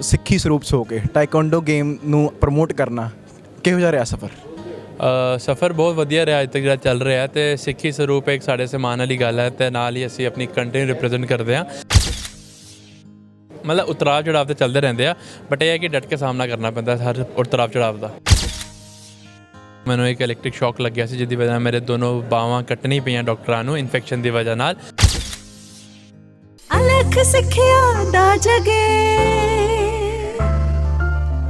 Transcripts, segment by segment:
ਸਿੱਖੀ ਸਰੂਪ ਹੋ ਕੇ ਟਾਈਕਵਾਂਡੋ ਗੇਮ ਨੂੰ ਪ੍ਰਮੋਟ ਕਰਨਾ ਕਿਹੋ ਜਿਹਾ ਰਿਹਾ ਸਫ਼ਰ? ਅ, ਸਫ਼ਰ ਬਹੁਤ ਵਧੀਆ ਰਿਹਾ ਅੱਜ ਤੱਕ ਜਿਹੜਾ ਚੱਲ ਰਿਹਾ ਤੇ ਸਿੱਖੀ ਸਰੂਪ ਇੱਕ ਸਾਡੇ ਸਮਾਨ ਵਾਲੀ ਗੱਲ ਹੈ ਤੇ ਨਾਲ ਹੀ ਅਸੀਂ ਆਪਣੀ ਕੰਟਰੀ ਰਿਪਰੈਜ਼ੈਂਟ ਕਰਦੇ ਹਾਂ। ਮਤਲਬ ਉਤਰਾਅ ਚੜਾਵ ਤੇ ਚੱਲਦੇ ਰਹਿੰਦੇ ਆ ਬਟ ਇਹ ਹੈ ਕਿ ਡਟ ਕੇ ਸਾਹਮਣਾ ਕਰਨਾ ਪੈਂਦਾ ਹਰ ਉਤਰਾਅ ਚੜਾਵ ਦਾ। ਮੈਨੂੰ ਇੱਕ ਇਲੈਕਟ੍ਰਿਕ ਸ਼ੌਕ ਲੱਗਿਆ ਸੀ ਜਿਹਦੀ ਵਜ੍ਹਾ ਨਾਲ ਮੇਰੇ ਦੋਨੋਂ ਬਾਹਾਂ ਕੱਟਣੀ ਪਈਆਂ ਡਾਕਟਰਾਂ ਨੂੰ ਇਨਫੈਕਸ਼ਨ ਦੀ ਵਜ੍ਹਾ ਨਾਲ। ਅਲਖ ਸਿੱਖਿਆ ਦਾ ਜਗੇ।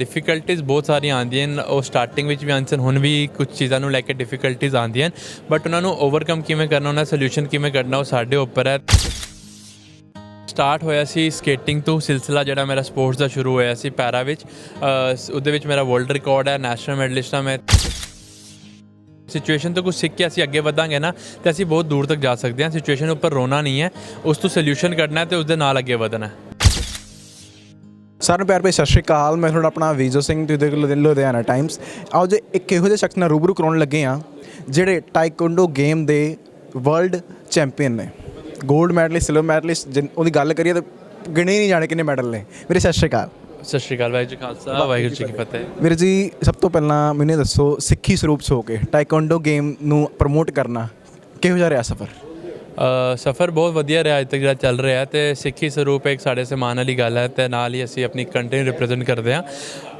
ਡਿਫਿਕਲਟੀਜ਼ ਬਹੁਤ ਸਾਰੀਆਂ ਆਉਂਦੀਆਂ ਹਨ। ਉਹ ਸਟਾਰਟਿੰਗ ਵਿੱਚ ਵੀ ਆਉਂਦੀਆਂ ਹੁਣ ਵੀ ਕੁਝ ਚੀਜ਼ਾਂ ਨੂੰ ਲੈ ਕੇ ਡਿਫਿਕਲਟੀਜ਼ ਆਉਂਦੀਆਂ ਹਨ। ਬਟ ਉਹਨਾਂ ਨੂੰ ਓਵਰਕਮ ਕਿਵੇਂ ਕਰਨਾ, ਉਹਨਾਂ ਸੋਲੂਸ਼ਨ ਕਿਵੇਂ ਕੱਢਣਾ ਉਹ ਸਾਡੇ ਉੱਪਰ ਹੈ। ਸਟਾਰਟ ਹੋਇਆ ਸੀ ਸਕੇਟਿੰਗ ਤੋਂ ਸਿਲਸਿਲਾ ਜਿਹੜਾ ਮੇਰਾ ਸਪੋਰਟਸ ਦਾ ਸ਼ੁਰੂ ਹੋਇਆ ਸੀ ਪੈਰਾ ਵਿੱਚ। ਉਹਦੇ ਵਿੱਚ ਮੇਰਾ ਵਰਲਡ ਰਿਕਾਰਡ ਹੈ ਨੈਸ਼ਨਲ ਮੈਡਲਿਸਟ ਹਾਂ ਮੈਂ। ਸਿਚੁਏਸ਼ਨ ਤੋਂ ਕੁਝ ਸਿੱਖ ਕੇ ਅਸੀਂ ਅੱਗੇ ਵਧਾਂਗੇ ਨਾ, ਤੇ ਅਸੀਂ ਬਹੁਤ ਦੂਰ ਤੱਕ ਜਾ ਸਕਦੇ ਹਾਂ। ਸਿਚੁਏਸ਼ਨ ਉੱਪਰ ਰੋਣਾ ਨਹੀਂ ਹੈ। ਉਸ ਤੋਂ ਸੋਲੂਸ਼ਨ ਕੱਢਣਾ ਹੈ ਤੇ ਉਸ ਦੇ ਨਾਲ ਅੱਗੇ ਵਧਣਾ ਹੈ। ਸਾਰਿਆਂ ਨੂੰ ਪਿਆਰ ਭਰੀ ਸਤਿ ਸ਼੍ਰੀ ਅਕਾਲ। ਮੈਂ ਤੁਹਾਡਾ ਆਪਣਾ ਵੀਜੋ ਸਿੰਘ ਤੁਸੀਂ ਦੇਖ ਲੁਧਿ- ਲੁਧਿਆਣਾ ਟਾਈਮਸ ਆਓ ਜੇ ਇੱਕ ਇਹੋ ਜਿਹੇ ਸ਼ਖਸ ਨਾਲ ਰੂਬਰੂ ਕਰਾਉਣ ਲੱਗੇ ਆ ਜਿਹੜੇ ਟਾਈਕਵਾਂਡੋ ਗੇਮ ਦੇ ਵਰਲਡ ਚੈਂਪੀਅਨ ਨੇ। 골ਡ ਮੈਡਲਿਸਟ ਸਿਲਵਰ ਮੈਡਲਿਸਟ ਉਹਦੀ ਗੱਲ ਕਰੀਏ ਤਾਂ ਗਿਣੇ ਹੀ ਨਹੀਂ ਜਾਣੇ ਕਿੰਨੇ ਮੈਡਲ ਨੇ। ਮੇਰੇ ਸਤਿ ਸ਼੍ਰੀ ਅਕਾਲ। ਸਤਿ ਸ਼੍ਰੀ ਅਕਾਲ ਵਾਹਿਗੁਰੂ ਜੀ ਖਾਲਸਾ ਵਾਹਿਗੁਰੂ ਜੀ ਕੀ ਫਤਿਹ। ਵੀਰ ਜੀ ਸਭ ਤੋਂ ਪਹਿਲਾਂ ਮੈਨੂੰ ਦੱਸੋ ਸਿੱਖੀ ਸਰੂਪ ਹੋ ਕੇ ਟਾਈਕਵਾਂਡੋ ਗੇਮ ਨੂੰ ਪ੍ਰਮੋਟ ਕਰਨਾ ਕਿਹੋ ਜਿਹਾ ਰਿਹਾ ਸਫ਼ਰ? ਸਫ਼ਰ ਬਹੁਤ ਵਧੀਆ ਰਿਹਾ ਅੱਜ ਤੱਕ ਜਿਹੜਾ ਚੱਲ ਰਿਹਾ ਤੇ ਸਿੱਖੀ ਸਰੂਪ ਇੱਕ ਸਾਡੇ ਸਮਾਨ ਵਾਲੀ ਗੱਲ ਹੈ ਤੇ ਨਾਲ ਹੀ ਅਸੀਂ ਆਪਣੀ ਕੰਟਰੀ ਨੂੰ ਰਿਪਰੈਜ਼ੈਂਟ ਕਰਦੇ ਹਾਂ।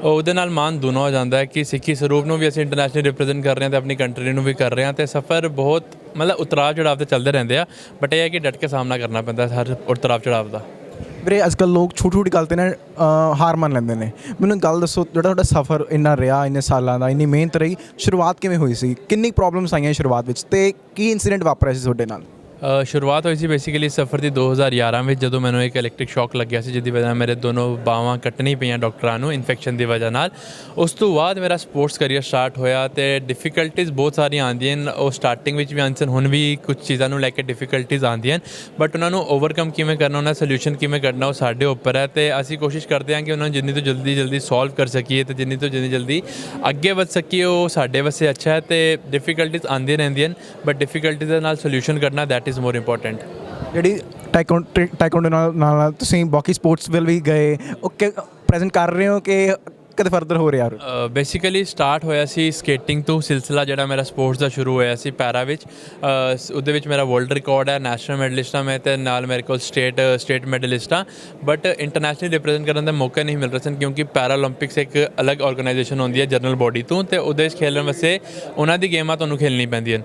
ਉਹਦੇ ਨਾਲ ਮਾਨ ਦੋਨੋਂ ਹੋ ਜਾਂਦਾ ਹੈ ਕਿ ਸਿੱਖੀ ਸਰੂਪ ਨੂੰ ਵੀ ਅਸੀਂ ਇੰਟਰਨੈਸ਼ਨਲ ਰਿਪਰੈਜ਼ੈਂਟ ਕਰ ਰਹੇ ਹਾਂ ਤੇ ਆਪਣੀ ਕੰਟਰੀ ਨੂੰ ਵੀ ਕਰ ਰਹੇ ਹਾਂ ਤੇ ਸਫ਼ਰ ਬਹੁਤ ਮਤਲਬ ਉਤਰਾਅ ਚੜਾਵ ਤੇ ਚੱਲਦੇ ਰਹਿੰਦੇ ਆ ਬਟ ਇਹ ਹੈ ਕਿ ਡਟ ਕੇ ਸਾਹਮਣਾ ਕਰਨਾ ਪੈਂਦਾ ਹਰ ਉਤਰਾਅ ਚੜਾਵ ਦਾ। ਵੀਰੇ, ਅੱਜ ਕੱਲ੍ਹ ਲੋਕ ਛੋਟੀ ਛੋਟੀ ਗੱਲ ਤੇ ਨਾ ਹਾਰ ਮੰਨ ਲੈਂਦੇ ਨੇ। ਮੈਨੂੰ ਗੱਲ ਦੱਸੋ, ਜਿਹੜਾ ਤੁਹਾਡਾ ਸਫ਼ਰ ਇੰਨਾ ਰਿਹਾ, ਇੰਨੇ ਸਾਲਾਂ ਦਾ, ਇੰਨੀ ਮਿਹਨਤ ਰਹੀ, ਸ਼ੁਰੂਆਤ ਕਿਵੇਂ ਹੋਈ ਸੀ? ਕਿੰਨੀ ਪ੍ਰੋਬਲਮਸ ਆਈਆਂ ਸ਼ੁਰੂਆਤ ਵਿੱਚ ਤੇ ਕੀ ਇਨਸੀਡੈਂਟ ਵਾਪਰਿਆ ਸੀ ਤੁਹਾਡੇ ਨਾਲ? ਸ਼ੁਰੂਆਤ ਹੋਈ ਸੀ ਬੇਸਿਕਲੀ ਸਫ਼ਰ ਦੀ 2011 ਵਿੱਚ ਜਦੋਂ ਮੈਨੂੰ ਇੱਕ ਇਲੈਕਟ੍ਰਿਕ ਸ਼ੌਕ ਲੱਗਿਆ ਸੀ ਜਿਹਦੀ ਵਜ੍ਹਾ ਨਾਲ ਮੇਰੇ ਦੋਨੋਂ ਬਾਹਾਂ ਕੱਟਣੀ ਪਈਆਂ ਡਾਕਟਰਾਂ ਨੂੰ ਇਨਫੈਕਸ਼ਨ ਦੀ ਵਜ੍ਹਾ ਨਾਲ। ਉਸ ਤੋਂ ਬਾਅਦ ਮੇਰਾ ਸਪੋਰਟਸ ਕਰੀਅਰ ਸਟਾਰਟ ਹੋਇਆ ਤੇ ਡਿਫਿਕਲਟੀਜ਼ ਬਹੁਤ ਸਾਰੀਆਂ ਆਉਂਦੀਆਂ ਨੇ ਉਹ ਸਟਾਰਟਿੰਗ ਵਿੱਚ ਵੀ ਆਉਂਦੀਆਂ ਨੇ, ਹੁਣ ਵੀ ਕੁਝ ਚੀਜ਼ਾਂ ਨੂੰ ਲੈ ਕੇ ਡਿਫਿਕਲਟੀਜ਼ ਆਉਂਦੀਆਂ ਨੇ ਬਟ ਉਹਨਾਂ ਨੂੰ ਓਵਰਕਮ ਕਿਵੇਂ ਕਰਨਾ ਉਹਨਾਂ ਸੋਲੂਸ਼ਨ ਕਿਵੇਂ ਕੱਢਣਾ ਉਹ ਸਾਡੇ ਉੱਪਰ ਹੈ ਤੇ ਅਸੀਂ ਕੋਸ਼ਿਸ਼ ਕਰਦੇ ਹਾਂ ਕਿ ਉਹਨਾਂ ਨੂੰ ਜਿੰਨੀ ਤੋਂ ਜਲਦੀ ਜਲਦੀ ਸੋਲਵ ਕਰ ਸਕੀਏ ਤੇ ਜਿੰਨੀ ਤੋਂ ਜਿੰਨੀ ਜਲਦੀ ਅੱਗੇ ਵਧ ਸਕੀਏ ਉਹ ਸਾਡੇ ਵਾਸਤੇ ਅੱਛਾ ਹੈ ਤੇ ਡਿਫਿਕਲਟੀਜ਼ ਆਉਂਦੀਆਂ ਰਹਿੰਦੀਆਂ ਨੇ ਬਟ ਡਿਫਿਕਲਟੀਜ਼ ਦੇ ਨਾਲ ਸੋਲੂਸ਼ਨ ਕਰਨਾ ਦੈਟ ਇਜ਼ ਮੋਰ ਇੰਪੋਰਟੈਂਟ ਜਿਹੜੀ ਟਾਈਕਵਾਂਡੋ ਟਾਈਕਵਾਂਡੋ ਨਾਲ ਨਾਲ ਤੁਸੀਂ ਬਾਕੀ ਸਪੋਰਟਸ ਵੱਲ ਵੀ ਗਏ ਓਕੇ ਪ੍ਰੈਜ਼ੈਂਟ ਕਰ ਰਹੇ ਹੋ ਕਿ ਕਦੇ ਫਰਦਰ ਹੋ ਰਿਹਾ? ਬੇਸਿਕਲੀ ਸਟਾਰਟ ਹੋਇਆ ਸੀ ਸਕੇਟਿੰਗ ਤੋਂ ਸਿਲਸਿਲਾ ਜਿਹੜਾ ਮੇਰਾ ਸਪੋਰਟਸ ਦਾ ਸ਼ੁਰੂ ਹੋਇਆ ਸੀ ਪੈਰਾ ਵਿੱਚ। ਉਹਦੇ ਵਿੱਚ ਮੇਰਾ ਵਰਲਡ ਰਿਕਾਰਡ ਹੈ ਨੈਸ਼ਨਲ ਮੈਡਲਿਸਟ ਹਾਂ ਮੈਂ ਤੇ ਨਾਲ ਮੇਰੇ ਕੋਲ ਸਟੇਟ ਸਟੇਟ ਮੈਡਲਿਸਟ ਹਾਂ। ਬਟ ਇੰਟਰਨੈਸ਼ਨਲ ਰਿਪਰੈਜ਼ੈਂਟ ਕਰਨ ਦਾ ਮੌਕਾ ਨਹੀਂ ਮਿਲ ਰਿਹਾ ਸੀ ਕਿਉਂਕਿ ਪੈਰਾ ਪੈਰਾਲੰਪਿਕਸ ਇੱਕ ਅਲੱਗ ਆਰਗੇਨਾਈਜੇਸ਼ਨ ਹੁੰਦੀ ਹੈ ਜਨਰਲ ਬਾਡੀ ਤੋਂ ਤੇ ਉਹਦੇ ਵਿੱਚ ਖੇਡਣ ਵਾਸਤੇ ਉਹਨਾਂ ਦੀ ਗੇਮਾਂ ਤੁਹਾਨੂੰ ਖੇਡਣੀ ਪੈਂਦੀਆਂ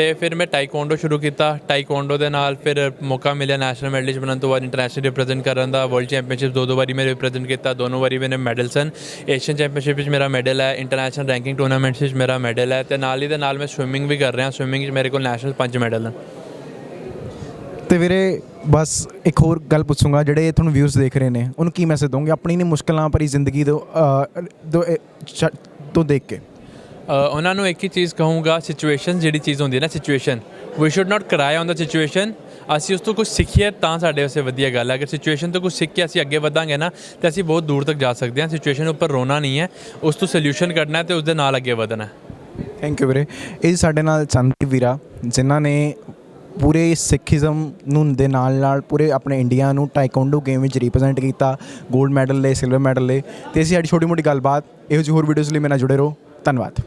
ਤੇ ਫਿਰ ਮੈਂ ਟਾਈਕਵਾਂਡੋ ਸ਼ੁਰੂ ਕੀਤਾ। ਟਾਈਕਵਾਂਡੋ ਦੇ ਨਾਲ ਫਿਰ ਮੌਕਾ ਮਿਲਿਆ ਨੈਸ਼ਨਲ ਮੈਡਲਿਸਟ ਬਣਨ ਤੋਂ ਬਾਅਦ ਇੰਟਰਨੈਸ਼ਨਲ ਰਿਪਰੈਜ਼ੈਂਟ ਕਰਨ ਦਾ। ਵਰਲਡ ਚੈਂਪੀਅਨਸ਼ਿਪ ਦੋ ਦੋ ਵਾਰੀ ਮੈਂ ਰਿਪਰੈਜ਼ੈਂਟ ਕੀਤਾ। ਦੋਨੋਂ ਵਾਰੀ ਮੈਨੇ ਮੈਡਲ ਸਨ ਏਸ਼ੀਅਨ ਚੈਂਪੀਅਨਸ਼ਿਪ ਵਿੱਚ ਮੇਰਾ ਮੈਡਲ ਹੈ। ਇੰਟਰਨੈਸ਼ਨਲ ਰੈਂਕਿੰਗ ਟੂਰਨਾਮੈਂਟਸ ਵਿੱਚ ਮੇਰਾ ਮੈਡਲ ਹੈ। ਤੇ ਨਾਲ ਹੀ ਦੇ ਨਾਲ ਮੈਂ ਸਵਿਮਿੰਗ ਵੀ ਕਰ ਰਿਹਾ। ਸਵਿਮਿੰਗ ਵਿੱਚ ਮੇਰੇ ਕੋਲ ਨੈਸ਼ਨਲ ਪੰਜ ਮੈਡਲ ਹਨ। ਤੇ ਵੀਰੇ, ਬਸ ਇੱਕ ਹੋਰ ਗੱਲ ਪੁੱਛੂੰਗਾ, ਜਿਹੜੇ ਤੁਹਾਨੂੰ ਵਿਊਜ਼ ਦੇਖ ਰਹੇ ਨੇ, ਉਹਨੂੰ ਕੀ ਮੈਸੇਜ ਦੋਗੇ ਆਪਣੀ ਨੇ ਮੁਸ਼ਕਲਾਂ ਭਰੀ ਜ਼ਿੰਦਗੀ ਤੋਂ ਤੋਂ ਦੇਖ ਕੇ। ਉਹਨਾਂ ਨੂੰ ਇੱਕ ਹੀ ਚੀਜ਼ ਕਹੂੰਗਾ ਸਿਚੁਏਸ਼ਨ ਜਿਹੜੀ ਚੀਜ਼ ਹੁੰਦੀ ਹੈ ਨਾ ਸਿਚੁਏਸ਼ਨ ਵੀ ਸ਼ੁੱਡ ਨਾਟ ਕਰਾਈ ਔਨ ਦਾ ਸਿਚੁਏਸ਼ਨ ਅਸੀਂ ਉਸ ਤੋਂ ਕੁਝ ਸਿੱਖੀਏ ਤਾਂ ਸਾਡੇ ਵਾਸਤੇ ਵਧੀਆ ਗੱਲ ਹੈ। ਅਗਰ ਸਿਚੁਏਸ਼ਨ ਤੋਂ ਕੁਝ ਸਿੱਖ ਕੇ ਅਸੀਂ ਅੱਗੇ ਵਧਾਂਗੇ ਨਾ, ਤੇ ਅਸੀਂ ਬਹੁਤ ਦੂਰ ਤੱਕ ਜਾ ਸਕਦੇ ਹਾਂ। ਸਿਚੁਏਸ਼ਨ ਉੱਪਰ ਰੋਣਾ ਨਹੀਂ ਹੈ। ਉਸ ਤੋਂ ਸੋਲੂਸ਼ਨ ਕੱਢਣਾ ਹੈ ਤੇ ਉਸ ਦੇ ਨਾਲ ਅੱਗੇ ਵਧਣਾ ਹੈ। ਥੈਂਕ ਯੂ ਵੀਰੇ। ਇਹ ਸਾਡੇ ਨਾਲ ਚੰਦੀ ਵੀਰਾ, ਜਿਨ੍ਹਾਂ ਨੇ ਪੂਰੇ ਸਿੱਖੀਜ਼ਮ ਨੂੰ ਦੇ ਨਾਲ ਨਾਲ ਪੂਰੇ ਆਪਣੇ ਇੰਡੀਆ ਨੂੰ ਟਾਈਕਵਾਂਡੋ ਗੇਮ ਵਿੱਚ ਰਿਪਰੈਜ਼ੈਂਟ ਕੀਤਾ 골ਡ ਮੈਡਲ ਲਏ ਸਿਲਵਰ ਮੈਡਲ ਲਏ। ਤੇ ਅਸੀਂ ਸਾਡੀ ਛੋਟੀ ਮੋਟੀ ਗੱਲਬਾਤ, ਇਹੋ ਜਿਹੀ ਹੋਰ ਵੀਡੀਓਜ਼ ਲਈ ਮੇਰੇ ਨਾਲ ਜੁੜੇ ਰਹੋ। ਧੰਨਵਾਦ।